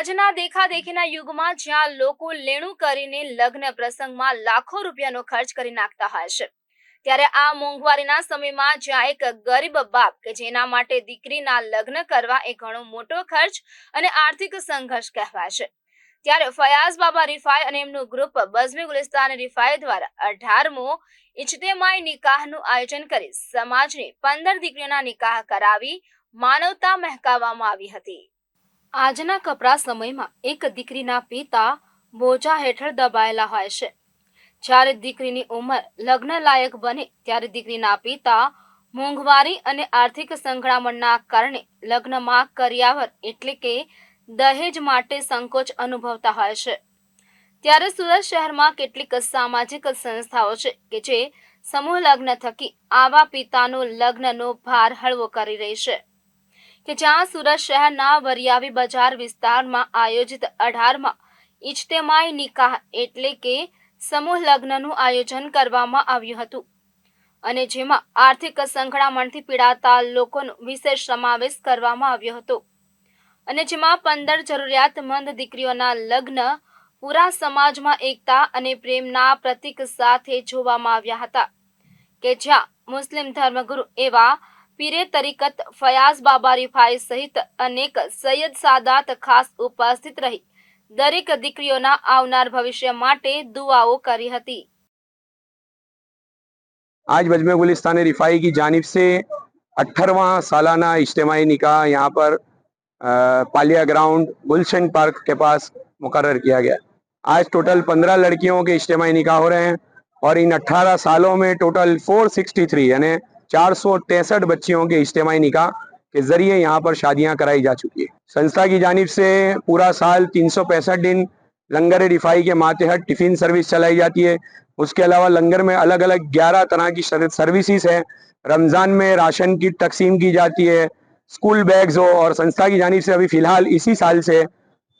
આજના દેખાદેખીના યુગમાં જ્યાં લોકો લેણું કરીને લગ્ન પ્રસંગમાં લાખો રૂપિયાનો ખર્ચ કરી નાખતા હોય છે. ત્યારે આ મોંઘવારીના સમયમાં જ્યાં એક ગરીબ બાપ કે જેના માટે દીકરીના લગ્ન કરવા એ ઘણો મોટો ખર્ચ અને આર્થિક સંઘર્ષ કહેવાય છે. ત્યારે ફયાઝ બાબા રિફાઈ અને એમનું ગ્રુપ બઝમી ગુલિસ્તાન રિફાઈ દ્વારા અઢારમો ઇજતેમાઈ નિકાહનું આયોજન કરી સમાજની પંદર દીકરીઓના નિકાહ કરાવી માનવતા મહેકાવવામાં આવી હતી. આજના કપરા સમયમાં એક દીકરીના પિતા બોજા હેઠળ દબાયેલા હોય છે. જ્યારે દીકરીની ઉંમર લગ્ન લાયક બને ત્યારે દીકરીના પિતા મોંઘવારી અને આર્થિક સંકળામણના કારણે લગ્નમાં કર્યાવર એટલે કે દહેજ માટે સંકોચ અનુભવતા હોય છે. ત્યારે સુરત શહેરમાં કેટલીક સામાજિક સંસ્થાઓ છે કે જે સમૂહ લગ્ન થકી આવા પિતાનો લગ્નનો ભાર હળવો કરી રહી છે. કે જ્યાં સુરત શહેરના વરિયાવી બજાર વિસ્તારમાં આયોજિત અઢારમાં ઇજતેમાઈ નિકાહ એટલે કે સમૂહ લગ્નનું આયોજન કરવામાં આવ્યું હતું. અને જેમાં આર્થિક સંકળામણથી પીડાતા લોકોનો વિશેષ સમાવેશ કરવામાં આવ્યો હતો. અને જેમાં પંદર જરૂરિયાતમંદ દીકરીઓના લગ્ન પૂરા સમાજમાં એકતા અને પ્રેમના પ્રતીક સાથે જોવામાં આવ્યા હતા. કે જ્યાં મુસ્લિમ ધર્મગુરુ એવા પીરે તરીકત ફયાઝ બાબા રિફાઈ સહિત અનેક સૈયદ સાદાત ખાસ ઉપસ્થિત રહી દરેક દીકરીઓના આવનાર ભવિષ્ય માટે દુઆઓ કરી હતી आज बजमे गुलिस्तान रिफाई की जानिब से अट्ठारवा सालाना इज्तमाही निकाह यहाँ पर अ, पालिया ग्राउंड गुलशन पार्क के पास मुकर्र किया गया आज टोटल पंद्रह लड़कियों के इज्तमाही निकाह हो रहे हैं और इन अट्ठारह सालों में टोटल 463 यानी चार सौ तिरसठ बच्चियों के इज्तमाही निकाह के ज़रिए यहाँ पर शादियाँ कराई जा चुकी है। संस्था की जानिब से पूरा साल तीन सौ पैंसठ दिन लंगर रिफाई के मातहत टिफ़िन सर्विस चलाई जाती है। उसके अलावा लंगर में अलग अलग ग्यारह तरह की सर्विसेज़ है। रमज़ान में राशन की तकसीम की जाती है। स्कूल बैग्स हो और संस्था की जानिब से अभी फ़िलहाल इसी साल से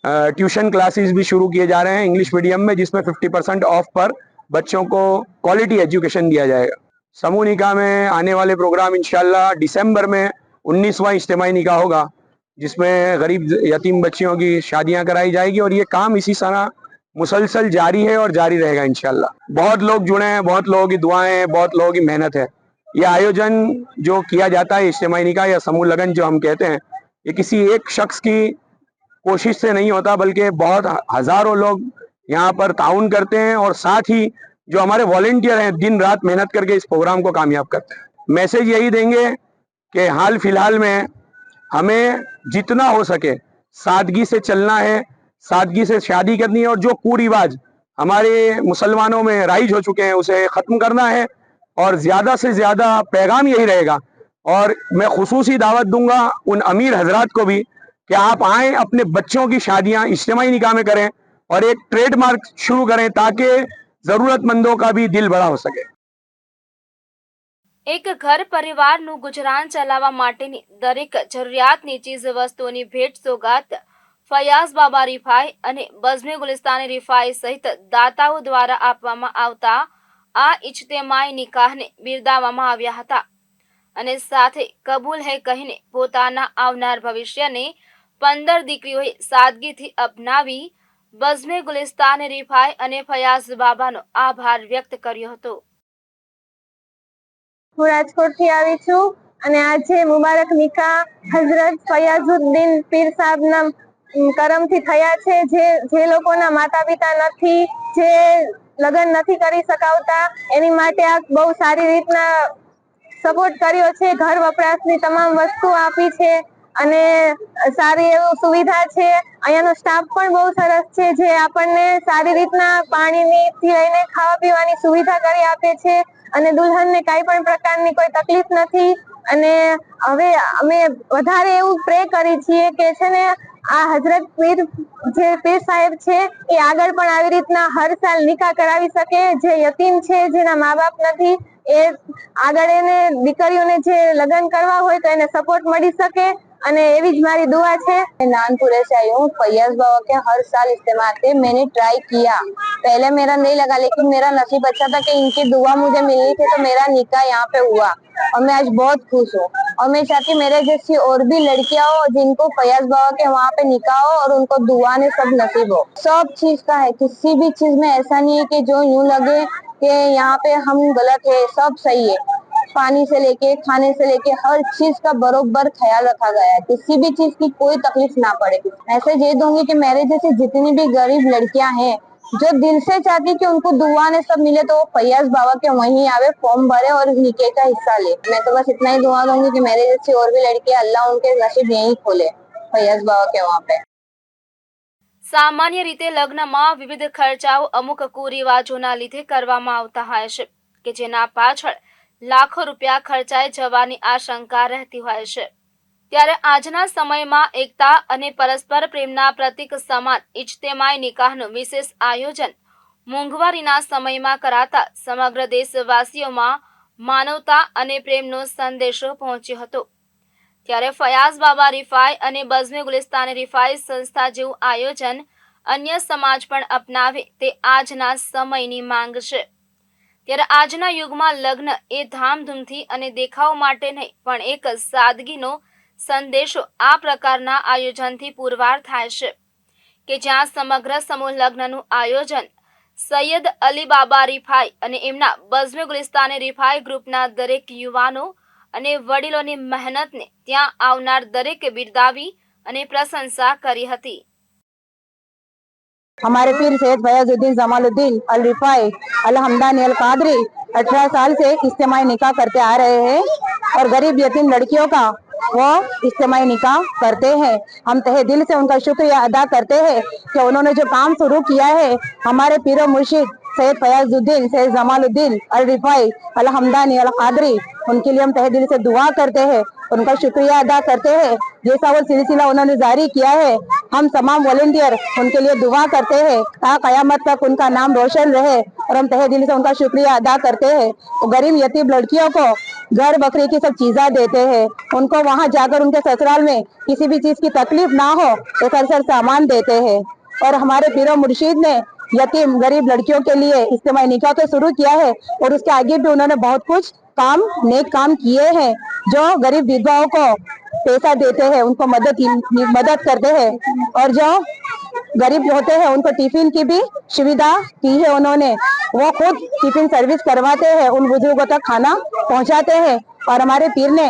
ट्यूशन क्लासेस भी शुरू किए जा रहे हैं। इंग्लिश मीडियम में जिसमें 50 परसेंट ऑफ़ पर बच्चों को क्वालिटी एजुकेशन दिया जाएगा। समूह निकाह में आने वाले प्रोग्राम इंशाल्लाह दिसंबर में उन्नीसवा इज्तमाही निकाह होगा, जिसमें गरीब यतीम बच्चियों की शादियाँ कराई जाएगी और ये काम इसी तरह मुसलसल जारी है और जारी रहेगा इंशाल्लाह। बहुत लोग जुड़े हैं, बहुत लोगों की दुआएँ हैं, बहुत लोगों की मेहनत है। ये आयोजन जो किया जाता है इज्तमाही निकाह या समूह लगन जो हम कहते हैं, ये किसी एक शख्स की कोशिश से नहीं होता, बल्कि बहुत हज़ारों लोग यहाँ पर ताउन करते हैं और साथ ही जो हमारे वॉलेंटियर हैं, दिन रात मेहनत करके इस प्रोग्राम को कामयाब करते हैं। मैसेज यही देंगे कि हाल फ़िलहाल में हमें जितना हो सके सादगी से चलना है, सादगी से शादी करनी है और जो कुरिवाज हमारे मुसलमानों में राइज हो चुके हैं, उसे ख़त्म करना है और ज़्यादा से ज़्यादा पैगाम यही रहेगा। और मैं खसूसी दावत दूँगा उन अमीर हजरात को भी कि आप आएँ, अपने बच्चों की शादियाँ इज्तमाही निकाह में करें और एक ट्रेडमार्क शुरू करें ताकि ज़रूरतमंदों का भी दिल बड़ा हो सके એક ઘર પરિવારનું ગુજરાન ચલાવવા માટેની દરેક જરૂરિયાતની ચીજ વસ્તુઓની ભેટ સોગાત ફયાઝ બાબા રિફાઈ અને બઝમે ગુલિસ્તાની રિફાઈ સહિત દાતાઓ દ્વારા આપવામાં આવતા આ ઇજ્તેમાઈ નિકાહને બિરદાવવામાં આવ્યા હતા અને સાથે કબૂલ હે કહીને પોતાના આવનાર ભવિષ્યને પંદર દીકરીઓએ સાદગીથી અપનાવી બઝમે ગુલિસ્તાન રીફાઈ અને ફયાઝ બાબાનો આભાર વ્યક્ત કર્યો હતો. હું રાજકોટથી આવી છું અને આજે મુબારક નિકા, હઝરત ફયાઝુદ્દીન પીર સાહેબના કરમથી થયા છે. જે જે લોકોના માતા પિતા નથી, જે લગ્ન નથી કરી શકાવતા, એની માટે આ બહુ સારી રીતના સપોર્ટ કર્યો છે. ઘર વપરાશની તમામ વસ્તુ આપી છે. અને સારી એવું સુવિધા છે. અહીંયાનો સ્ટાફ પણ બહુ સરસ છે, જે આપણને સારી રીતના પાણીની થી લઈને ખાવા પીવાની સુવિધા કરી આપે છે. અને દુલ્હનને કાંઈ પણ પ્રકારની કોઈ તકલીફ નથી. અને હવે અમે વધારે એવું પ્રે કરી છીએ કે છે ને આ હજરત પીર જે પીર સાહેબ છે, એ આગળ પણ આવી રીતના હર સાલ નિકાહ કરાવી શકે. જે યતીમ છે, જેના મા બાપ નથી, એ આગળ એને દીકરીઓને જે લગ્ન કરવા હોય તો એને સપોર્ટ મળી શકે. અને એવી જ મારી दुआ છે नानपुरे से आई हूँ फैयाज बाबा के हर साल इस्तेमाल थे मैंने ट्राई किया पहले मेरा नहीं लगा लेकिन मेरा नसीब अच्छा था कि इनकी दुआ मुझे मिलनी थी तो मेरा निकाह यहाँ पे हुआ और मैं आज बहुत खुश हूँ और मैं चाहती हूँ मेरे जैसी और भी लड़कियां हो जिनको फयाज बाबा के वहाँ पे निकाह हो और उनको दुआ ने सब नसीब हो सब चीज का है किसी भी चीज में ऐसा नहीं है कि जो यूं लगे कि यहाँ पे हम गलत है सब सही है पानी से लेके खाने से लेके हर चीज का बरोबर ख्याल रखा गया है किसी भी चीज की कोई तकलीफ ना पड़े मैसेज ये दूंगी कि मेरे जैसी जितनी भी गरीब लड़कियां हैं जो दिल से चाहती कि उनको दुआ ने सब मिले तो वो फैयाज बाबा के वहीं आवे फॉर्म भरे और निके का हिस्सा ले मैं तो बस इतना ही दुआ दूंगी कि मेरे जैसी और भी लड़कियां अल्लाह उनके नसीब यहीं खोले फैयाज बाबा के वहाँ पे સામાન્ય રીતે લગ્નમાં વિવિધ ખર્ચાઓ અમુક કુરિવાજોના લીધે કરવામાં આવતા હોય છે કે જેના પાછળ લાખો રૂપિયા ખર્ચાઈ જવાની આશંકા રહેતી હોય છે. ત્યારે આજના સમયમાં એકતા અને પરસ્પર પ્રેમના પ્રતીક સમાન ઇજ્તેમાઈ નિકાહનું વિશેષ આયોજન મોંઘવારીના સમયમાં કરાતા સમગ્ર દેશવાસીઓમાં માનવતા અને પ્રેમનો સંદેશો પહોંચ્યો હતો. ત્યારે ફયાઝ બાબા રિફાઈ અને બઝમે ગુલિસ્તાન રિફાઈ સંસ્થા જેવું આયોજન અન્ય સમાજ પણ અપનાવે તે આજના સમયની માંગ છે. ત્યારે આજના યુગમાં લગ્ન એ ધામધૂમથી અને દેખાવ માટે નહીં, પણ એક સાદગીનો સંદેશો આ પ્રકારના આયોજનથી પુરવાર થાય છે કે જ્યાં સમગ્ર સમૂહ લગ્નનું આયોજન સૈયદ અલી બાબા રિફાઈ અને એમના બઝમે ગુલિસ્તાને રિફાઈ ગ્રુપના દરેક યુવાનો અને વડીલોની મહેનતને ત્યાં આવનાર દરેકે બિરદાવી અને પ્રશંસા કરી હતી. हमारे पीर सैद फयाजुद्दीन जमालुद्दीन अल रिफाई अल हमदानी अल कादरी अठारह साल से इज्तमाही निकाह करते आ रहे हैं और गरीब यतीम लड़कियों का वो इज्तमाही निकाह करते हैं। हम तहे दिल से उनका शुक्रिया अदा करते हैं कि उन्होंने जो काम शुरू किया है, हमारे पीर मुर्शिद सैयद फयाजुद्दीन, सैयद जमालुद्दीन, अल रिफाई, अल हमदानी, अल कादरी, उनके लिए हम तहे दिल से दुआ करते हैं, उनका शुक्रिया अदा करते हैं। जैसा वो सिलसिला उन्होंने जारी किया है, हम तमाम वॉलेंटियर उनके लिए दुआ करते हैं ता कयामत तक उनका नाम रोशन रहे और हम तहे दिल से उनका शुक्रिया अदा करते हैं। गरीब यतीम लड़कियों को घर बकरी की सब चीज़ा देते हैं, उनको वहाँ जाकर उनके ससुराल में किसी भी चीज़ की तकलीफ़ ना हो तो सर सर सामान देते हैं। और हमारे पीरो मुर्शीद ने यतीम गरीब लड़कियों के लिए इज्तिमाई निकाह तो शुरू किया है और उसके आगे भी उन्होंने बहुत कुछ काम, नेक काम किए हैं, जो गरीब विधवाओं को पैसा देते हैं, उनको मदद मदद करते हैं और जो गरीब होते हैं, उनको टिफ़िन की भी सुविधा की है उन्होंने। वो खुद टिफ़िन सर्विस करवाते हैं, उन बुज़ुर्गों तक खाना पहुंचाते हैं और हमारे पीर ने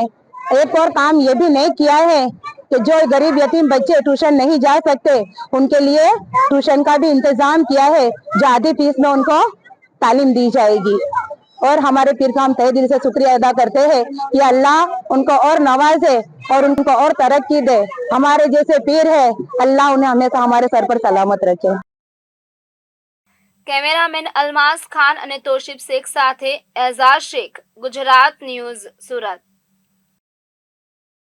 एक और काम ये भी नहीं किया है कि जो गरीब यतीम बच्चे ट्यूशन नहीं जा सकते उनके लिए ट्यूशन का भी इंतजाम किया है जो आधी फीस में उनको तालीम दी जाएगी और हमारे पीर का हम तहे दिल से शुक्रिया अदा करते हैं कि अल्लाह उनको और नवाजे और उनको और तरक्की दे हमारे जैसे पीर है अल्लाह उन्हें हमेशा हमारे सर पर सलामत रखे કેમેરામેન અલમાસ ખાન અને તોશિફ શેખ સાથે એઝાઝ શેખ ગુજરાત ન્યૂઝ સુરત